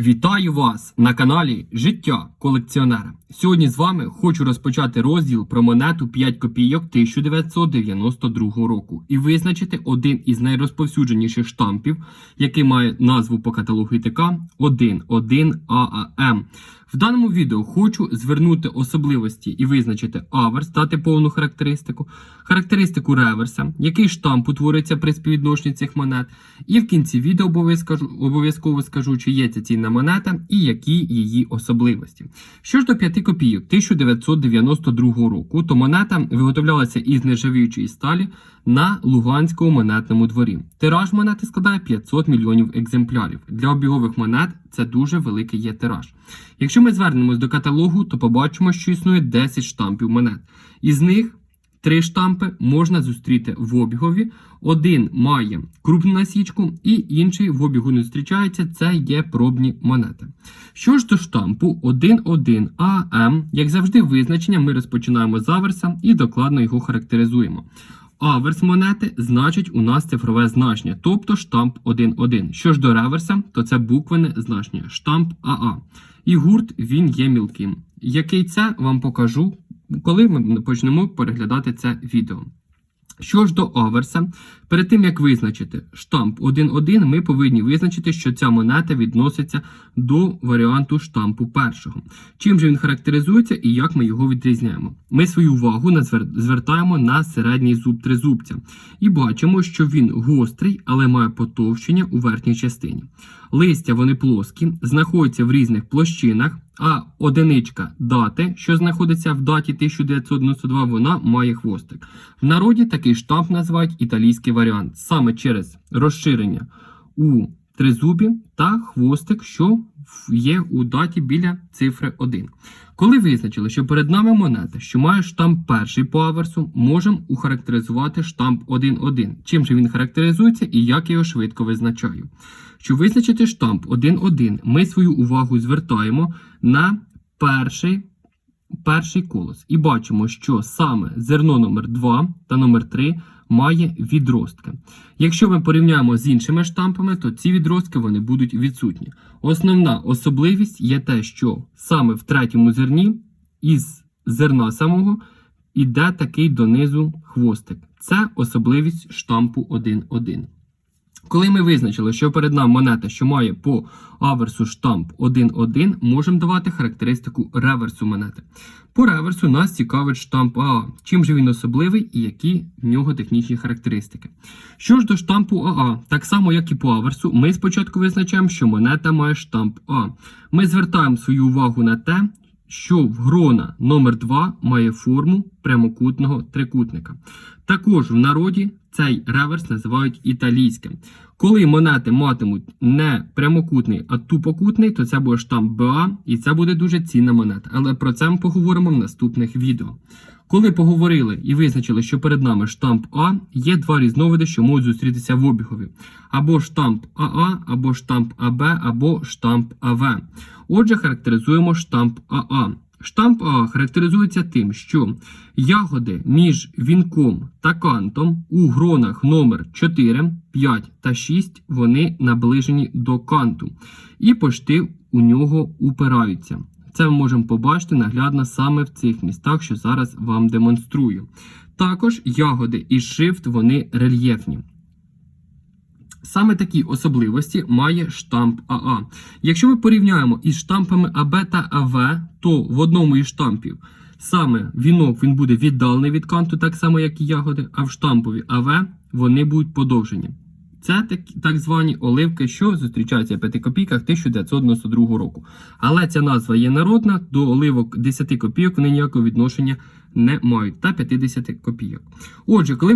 Вітаю вас на каналі Життя колекціонера. Сьогодні з вами хочу розпочати розділ про монету 5 копійок 1992 року і визначити один із найрозповсюдженіших штампів, який має назву по каталогу ІТК 11AAM. В даному відео хочу звернути особливості і визначити аверс, дати повну характеристику, характеристику реверса, який штамп утвориться при співвідношенні цих монет. І в кінці відео обов'язково скажу, чи є ця цінна монета і які її особливості. Що ж до 5 копійок 1992 року, то монета виготовлялася із нержавіючої сталі на Луганському монетному дворі. Тираж монети складає 500 мільйонів екземплярів. Для обігових монет це дуже великий є тираж. Якщо ми звернемось до каталогу, то побачимо, що існує 10 штампів монет. Із них Три штампи можна зустріти в обігові. Один має крупну насічку, і інший в обігу не зустрічається. Це є пробні монети. Що ж до штампу 1.1 АМ, як завжди, визначення ми розпочинаємо з аверса і докладно його характеризуємо. Аверс монети значить у нас цифрове значення, тобто штамп 1.1. Що ж до реверса, то це буквене значення штамп АА. І гурт він є мілким. Який це вам покажу коли ми почнемо переглядати це відео. Що ж до аверса, перед тим як визначити штамп 1.1, ми повинні визначити, що ця монета відноситься до варіанту штампу першого. Чим же він характеризується і як ми його відрізняємо? Ми свою увагу звертаємо на середній зуб тризубця і бачимо, що він гострий, але має потовщення у верхній частині. Листя вони плоскі, знаходяться в різних площинах. А одиничка дати, що знаходиться в даті 1992, вона має хвостик. В народі такий штамп називають італійський варіант, саме через розширення у тризубі та хвостик, що є у даті біля цифри 1. Коли визначили, що перед нами монета, що має штамп перший по аверсу, можемо ухарактеризувати штамп 1.1. Чим же він характеризується і як я його швидко визначаю. Щоб визначити штамп 1.1, ми свою увагу звертаємо на перший перший колос. І бачимо, що саме зерно номер 2 та номер 3 має відростки. Якщо ми порівняємо з іншими штампами, то ці відростки вони будуть відсутні. Основна особливість є те, що саме в третьому зерні із зерна самого іде такий донизу хвостик. Це особливість штампу 1.1. Коли ми визначили, що перед нами монета, що має по аверсу штамп 1.1, можемо давати характеристику реверсу монети. По реверсу нас цікавить штамп АА. Чим же він особливий і які в нього технічні характеристики. Що ж до штампу АА, так само як і по аверсу, ми спочатку визначаємо, що монета має штамп А. Ми звертаємо свою увагу на те, що в грона номер 2 має форму прямокутного трикутника. Також в народі цей реверс називають італійським. Коли монети матимуть не прямокутний, а тупокутний, то це буде штамп БА, і це буде дуже цінна монета. Але про це ми поговоримо в наступних відео. Коли поговорили і визначили, що перед нами штамп А, є два різновиди, що можуть зустрітися в обігові: або штамп АА, або штамп АБ, або штамп АВ. Отже, характеризуємо штамп АА. Штамп А характеризується тим, що ягоди між вінком та кантом у гронах номер 4, 5 та 6 вони наближені до канту, і пошти у нього упираються. Це ми можемо побачити наглядно саме в цих містах, що зараз вам демонструю. Також ягоди і шрифт вони рельєфні. Саме такі особливості має штамп АА. Якщо ми порівняємо із штампами АБ та АВ, то в одному із штампів саме вінок він буде віддалений від канту, так само, як і ягоди, а в штампові АВ вони будуть подовжені. Це так, так звані оливки, що зустрічаються в 5 копійках 1992 року. Але ця назва є народна, до оливок 10 копійок вони ніякого відношення не мають та 50 копійок. Отже, коли